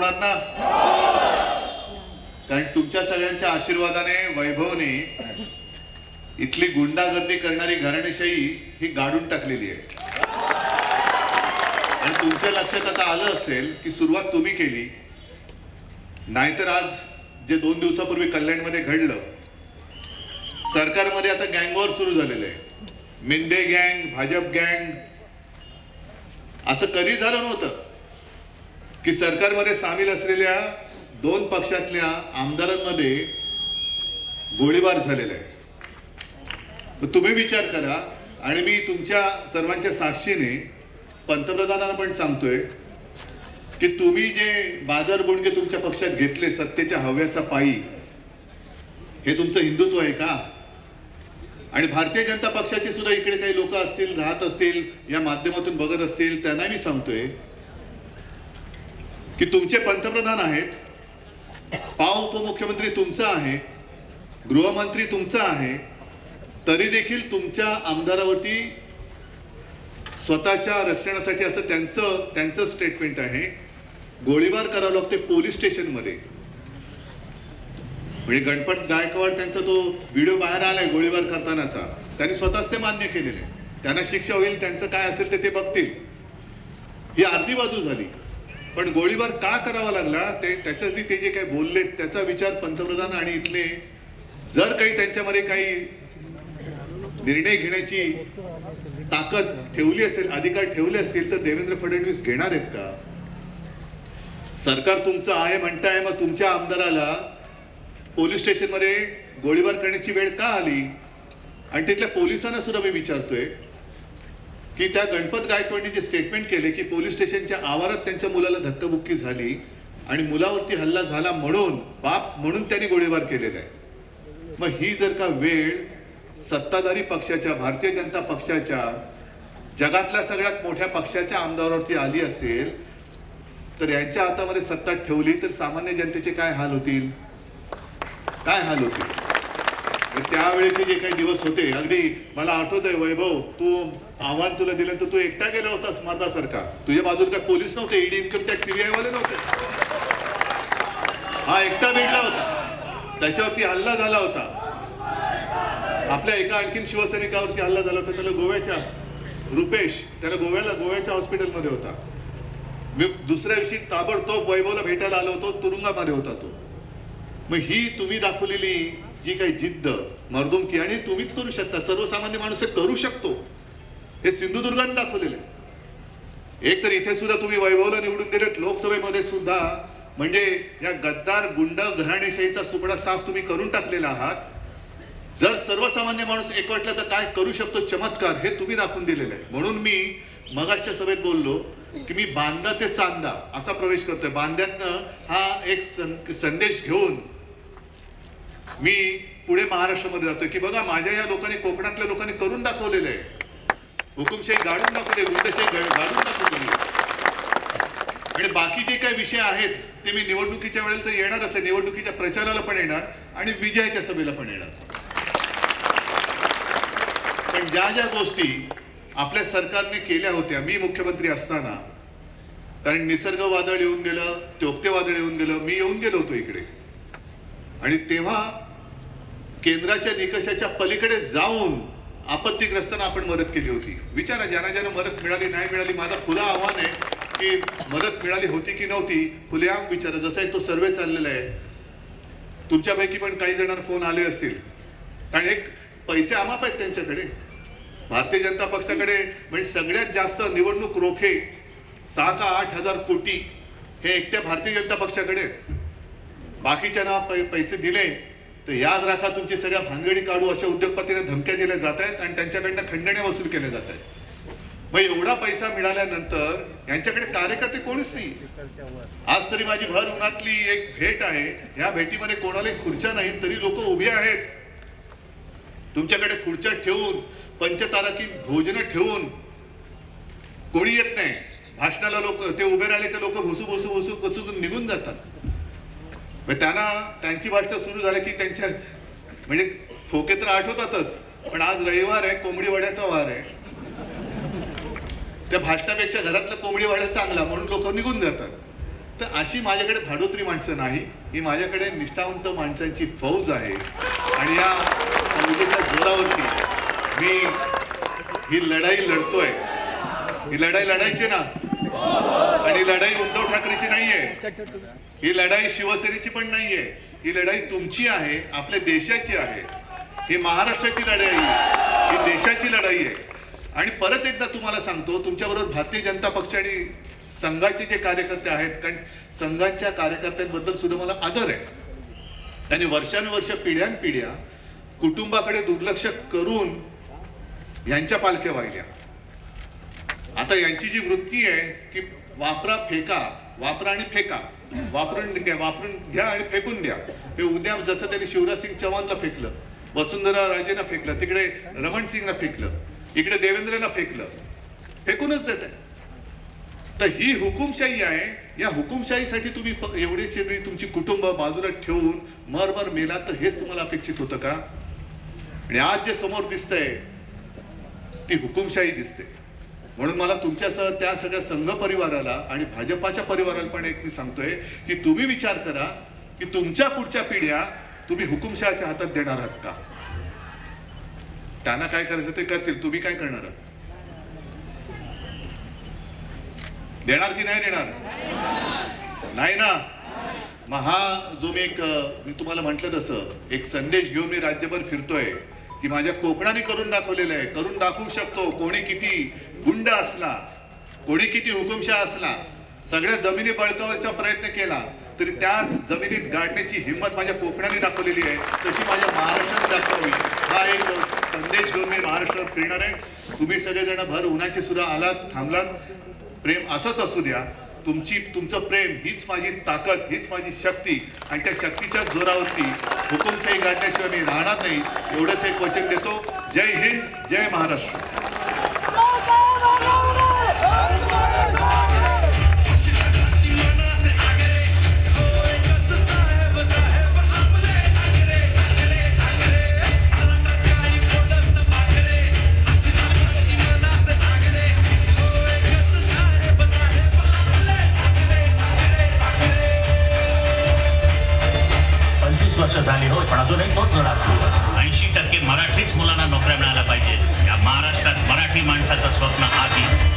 होणार ना? कारण तुमच्या सगळ्यांच्या आशीर्वादाने वैभवने इथली गुंडागर्दी करणारी घराणेशाही ही गाडून टाकलेली आहे. आणि तुमच्या लक्षात आता आलं असेल की सुरुवात तुम्ही केली. नाहीतर आज जे दोन दिवसापूर्वी कल्याणमध्ये घडलं सरकारमध्ये आता गँगवॉर सुरू झालेलं आहे. मिंदे गँग भाजप गँग असं कधी झालं नव्हतं? की सरकारमध्ये सामील असलेल्या दोन पक्षातल्या आमदारांमध्ये गोळीबार झालेला आहे. तुम्ही विचार करा आणि मी तुमच्या सर्वांच्या साक्षीने पंतप्रधानांना पण सांगतोय की तुम्ही जे बाजार बुणके तुमच्या पक्षात घेतले सत्तेच्या हव्याचा पायी हे तुमचं हिंदुत्व आहे का? आणि भारतीय जनता पक्षाचे सुद्धा इकडे काही लोक असतील राहत असतील या माध्यमातून बघत असतील त्यांना मी सांगतोय की तुमचे पंतप्रधान आहेत. पाव उपमुख्यमंत्री तुमचा आहे. गृहमंत्री तुमचा आहे. तरी देखील तुमच्या आमदारावरती स्वतःच्या रक्षणासाठी असं त्यांचं त्यांचं स्टेटमेंट आहे. गोळीबार करावं लागते पोलीस स्टेशनमध्ये. म्हणजे गणपत गायकवाड त्यांचा तो व्हिडिओ बाहेर आलाय गोळीबार करतानाचा. त्यांनी स्वतःच ते मान्य केलेले त्यांना शिक्षा होईल त्यांचं काय असेल ते ते बघतील. ही अर्धी बाजू झाली. पण गोळीबार का करावा लागला? ते त्याच्यासाठी ते जे काही बोलले त्याचा विचार पंतप्रधान आणि इथले जर काही त्यांच्यामध्ये काही निर्णय घेण्याची ताकद ठेवली असेल अधिकार ठेवले असतील तर देवेंद्र फडणवीस घेणार आहेत का? सरकार तुमचं आहे म्हणताय मग तुमच्या आमदाराला पोलीस स्टेशनमध्ये गोळीबार करण्याची वेळ का आली? आणि तिथल्या पोलिसांना सुद्धा मी विचारतोय की त्या गणपत गायकवाडनी जे स्टेटमेंट केले की पोलीस स्टेशनच्या आवारात त्यांच्या मुलाला धक्काबुक्की झाली आणि मुलावरती हल्ला झाला म्हणून बाप म्हणून त्यांनी गोळीबार केलेला आहे. मग ही जर का वेळ सत्ताधारी पक्षाच्या भारतीय जनता पक्षाच्या जगातल्या सगळ्यात मोठ्या पक्षाच्या आमदारावरती आली असेल तर यांच्या हातामध्ये सत्ता ठेवली तर सामान्य जनतेचे काय हाल होतील? काय हाल होतील? तर त्यावेळेचे जे काही दिवस होते अगदी मला आठवत आहे वैभव तू आव्हान तुला दिलं तर तू एकटा गेला होतास मातासारखा तुझ्या बाजूला काय पोलीस नव्हते? ईडी इन्कम टॅक्स सीबीआय वाले नव्हते? हा एकटा भेटला होता. त्याच्यावरती हल्ला झाला होता. आपल्या एका आणखीन शिवसैनिकावरती हल्ला झाला होता. त्याला गोव्याच्या रुपेश त्याला गोव्याला गोव्याच्या हॉस्पिटलमध्ये होता. मी दुसऱ्या दिवशी ताबडतोब वैभवला भेटायला आलो होतो तुरुंगामध्ये होता तो. मग ही तुम्ही दाखवलेली जी काही जिद्द मर्दुमकी आणि तुम्हीच करू शकता. सर्वसामान्य माणूस हे करू शकतो. हे सिंधुदुर्गाने दाखवलेलं आहे. एक तर इथे सुद्धा तुम्ही वैभवला निवडून दिलेत. लोकसभेमध्ये सुद्धा म्हणजे या गद्दार गुंड घराणेशाहीचा सुपडा साफ तुम्ही करून टाकलेला आहात. जर सर्वसामान्य माणूस एकवटला तर काय करू शकतो? चमत्कार हे तुम्ही दाखवून दिलेलं आहे. म्हणून मी मगाशच्या सभेत बोललो की मी बांदा ते चांदा असा प्रवेश करतोय. बांद्यातनं हा एक सं- संदेश घेऊन मी पुढे महाराष्ट्रामध्ये जातोय की बघा माझ्या या लोकांनी कोकणातल्या लोकांनी करून दाखवलेलं आहे हुकुमशाही गाडून दाखवले गुंडशाही गाडून दाखवलेली आणि बाकी जे काही विषय आहेत ते मी निवडणुकीच्या वेळेला तर येणारच आहे. निवडणुकीच्या प्रचाराला पण येणार आणि विजयाच्या सभेला पण येणार. पण ज्या ज्या गोष्टी आपल्या सरकारने केल्या होत्या मी मुख्यमंत्री असताना कारण निसर्ग वादळ येऊन गेलं त्योक्ते वादळ येऊन गेलं मी येऊन गेलो होतो इकडे. आणि तेव्हा केंद्राच्या निकषाच्या पलीकडे जाऊन आपत्तीग्रस्तांना आपण मदत केली होती. विचारा ज्यांना ज्यांना मदत मिळाली नाही मिळाली माझा खुला आव्हान आहे की मदत मिळाली होती की नव्हती खुलेआम विचारा. जसा एक तो सर्वे चाललेला आहे तुमच्यापैकी पण काही जणांना फोन आले असतील. कारण एक पैसे अमाप आहेत त्यांच्याकडे. भारतीय जनता पक्षाकडे म्हणजे सगळ्यात जास्त निवडणूक रोखे सहा का आठ हजार कोटी हे एकट्या भारतीय जनता पक्षाकडे आहेत. बाकीच्यांना पै- पैसे दिले तर याद राखा तुमची सगळ्या भानगडी काढू अशा उद्योगपतींना धमक्या दिल्या जात आहेत आणि त्यांच्याकडनं खंडणे वसूल केले जात आहेत मग एवढा पैसा मिळाल्यानंतर यांच्याकडे कार्यकर्ते कोणीच नाही. आज तरी माझी भर उन्हातली एक भेट आहे. या भेटीमध्ये कोणालाही खुर्च्या नाहीत तरी लोक उभे आहेत. तुमच्याकडे खुर्च्या ठेवून पंचताराकी भोजन ठेवून कोणी येत नाही. भाषणाला लोक ते उभे राहिले तर लोक भुसू भुसू भुसू भुसू निघून जातात. त्यांना त्यांची भाषण सुरू झाली की त्यांच्या म्हणजे फोके तर आठवतातच पण आज रविवार आहे कोंबडी वाड्याचा वार आहे. त्या भाषणापेक्षा घरातला कोंबडी वाडा चांगला म्हणून लोक निघून जातात. तर अशी माझ्याकडे भाडोत्री माणसं नाही ही माझ्याकडे निष्ठावंत माणसांची फौज आहे. आणि या फौजेच्या जोरावरती मी ही लढाई लढतोय. ही लढाई लढायची ना आणि लढाई उद्धव ठाकरेची नाहीये. ही लढाई शिवसेनेची पण नाहीये. ही लढाई तुमची आहे आपल्या देशाची आहे. ही महाराष्ट्राची लढाई आहे. ही देशाची लढाई आहे. आणि परत एकदा तुम्हाला सांगतो तुमच्याबरोबर भारतीय जनता पक्ष आणि संघाचे जे कार्यकर्ते आहेत कारण संघाच्या कार्यकर्त्यांबद्दल सुद्धा मला आदर आहे. त्यांनी वर्षानुवर्ष पिढ्यानपिढ्या कुटुंबाकडे दुर्लक्ष करून यांच्या पालख्या वाहिल्या. आता यांची जी वृत्ती आहे की वापरा फेका वापरा आणि फेका. वापरून घ्या वापरून घ्या आणि फेकून द्या. हे उद्या जसं त्यांनी शिवराज सिंग चव्हाणला फेकलं वसुंधरा राजेला फेकलं तिकडे रमण सिंगला फेकलं इकडे देवेंद्रला फेकलं फेकूनच देत आहे. तर ही हुकुमशाही आहे या हुकुमशाहीसाठी तुम्ही प- एवढे सगळी तुमची कुटुंब बाजूला ठेवून मरमर मेला तर हेच तुम्हाला अपेक्षित होतं का? आणि आज जे समोर दिसतंय ती हुकुमशाही दिसते. म्हणून मला तुमच्यासह त्या सगळ्या संघ परिवाराला आणि भाजपाच्या परिवाराला पण एक मी सांगतोय की तुम्ही विचार करा की तुमच्या पुढच्या पिढ्या तुम्ही हुकुमशहाच्या हातात देणार आहात का? त्यांना काय करायचं ते करतील. तुम्ही काय करणार आहात? देणार की नाही देणार? नाही ना? मग हा जो मी एक मी तुम्हाला म्हटलं तसं एक संदेश घेऊन मी राज्यभर फिरतोय. की माझ्या कोकणाने करून दाखवलेलं आहे. करून दाखवू शकतो. कोणी किती गुंड असला कोणी किती हुकुमशाह असला सगळ्या जमिनी बळकावायचा प्रयत्न केला तरी त्याच जमिनीत गाडण्याची हिंमत माझ्या कोकणाने दाखवलेली आहे. तशी माझ्या महाराष्ट्राने दाखवावी. हा एक संदेश घेऊन मी महाराष्ट्रात फिरणार आहे. तुम्ही सगळेजण भर उन्हाचे सुद्धा आलात थांबलात. प्रेम असंच असू द्या. तुमची तुमचं प्रेम हीच माझी ताकद हीच माझी शक्ती. आणि त्या शक्तीच्या जोरावरती हुकुमशाही गाठल्याशिवाय मी राहणार नाही. एवढंच एक वचन देतो. जय हिंद जय महाराष्ट्र. झाली होय पण अजूनही तोच लढा सुरू ऐंशी टक्के मराठीच मुलांना नोकऱ्या मिळाल्या पाहिजे या महाराष्ट्रात मराठी माणसाचं स्वप्न आधी